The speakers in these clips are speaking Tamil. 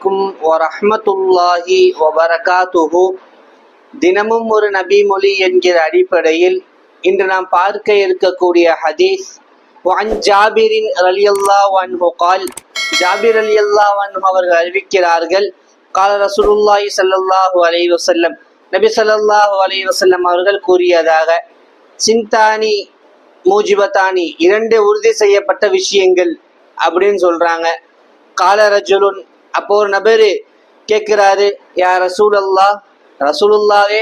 அலைக்கும் வரஹ்மத்துல்லாஹி வபரகாத்துஹு. தினமும் ஒரு நபி மொழி என்கிற அடிப்படையில் இன்று நாம் பார்க்க இருக்கக்கூடிய ஹதீஸ் வான் ஜாபிரின் அலி அல்லா வான் கால் ஜாபிர் அலி அல்லா வான் அவர்கள் அறிவிக்கிறார்கள். கால ரசூலுல்லாஹி சல்லாஹு அலைஹி வசல்லம் நபி சல்லாஹு அலைஹி வசல்லம் அவர்கள் கூறியதாக சிந்தானி மூஜிபத்தானி இரண்டு உறுதி செய்யப்பட்ட விஷயங்கள் அப்படின்னு சொல்றாங்க. கால ரஜுலுன் அப்போ ஒரு நபரு கேட்கிறாரு யா ரசூலல்லா ரசூலுல்லாவே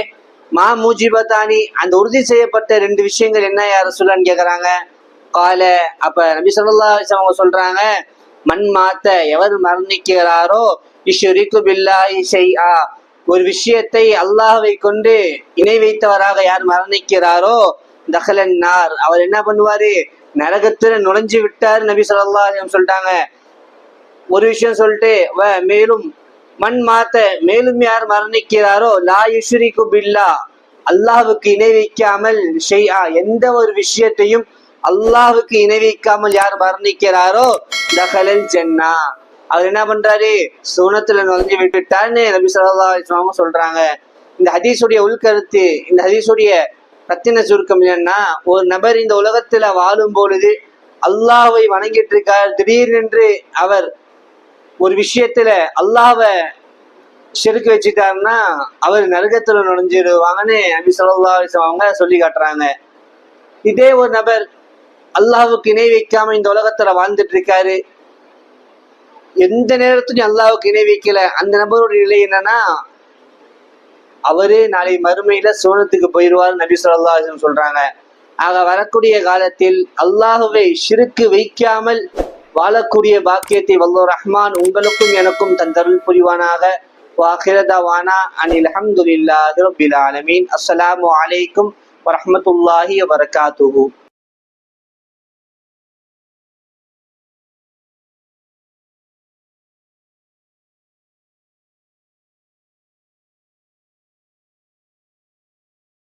மா மூஜிபத்தானி அந்த உறுதி செய்யப்பட்ட ரெண்டு விஷயங்கள் என்ன யார் ரசூலான்னு கேட்குறாங்க? கால அப்ப நபி சொல்லா அவங்க சொல்றாங்க மண் மாத்த எவர் மரணிக்கிறாரோ இஷ்ரிக்கு பில்லாஹி ஆ ஒரு விஷயத்தை அல்லாஹை கொண்டு இணை வைத்தவராக யார் மரணிக்கிறாரோ தஹலன் நார் அவர் என்ன பண்ணுவாரு? நரகத்துல நுழைஞ்சு விட்டார் நபி சொல்லா சொல்லிட்டாங்க ஒரு விஷயம் சொல்லிட்டு வ- மேலும் மண் மாத்த மேலும் யார் மரணிக்கிறாரோ லா யுஷ்ரிகு பில்லா. அல்லாஹுக்கு இணை வைக்காமல் ஷைஆ எந்த ஒரு விஷயத்தையும் அல்லாஹுக்கு இணை வைக்காமல் யார் மரணிக்கிறாரோ தஹலல் ஜன்னா. அவர் என்ன பண்றாரு? சுனத்துல நுழைஞ்சு விட்டுட்டார்னு நபி சொல்லா அவங்க சொல்றாங்க. இந்த ஹதீஸுடைய உள்கருத்து இந்த ஹதீஸுடைய ரத்தின சுருக்கம் என்னன்னா ஒரு நபர் இந்த உலகத்துல வாழும் பொழுது அல்லாஹ்வை வணங்கிட்டு இருக்கார் திடீரென்று அவர் ஒரு விஷயத்துல அல்லாவை செருக்கு வச்சுட்டாருன்னா அவர் நரகத்துல நுழைஞ்சிடுவாங்கன்னு நபி சொல்லா அவங்க சொல்லி காட்டுறாங்க. இதே ஒரு நபர் அல்லாவுக்கு இணை வைக்காம இந்த உலகத்துல வாழ்ந்துட்டு இருக்காரு. எந்த நேரத்துலையும் அல்லாவுக்கு இணை வைக்கல. அந்த நபருடைய நிலை என்னன்னா அவரே நாளை மறுமையில சோனத்துக்கு போயிடுவார் நபி சொல்லா சொல்றாங்க. ஆக வரக்கூடிய காலத்தில் அல்லாஹுவை சிறுக்கு வைக்காமல் வாழக்கூடிய பாக்கியத்தை வல்லோ ரஹ்மான் உங்களுக்கும் எனக்கும் தந்தருள் புரிவானாக. வாஹிரதவானா அனில் அஹமதுல்லாஹி ரபில் ஆலமீன். அஸ்ஸலாமு அலைக்கும் வரஹ்மத்துல்லாஹி வபரகாத்துஹு.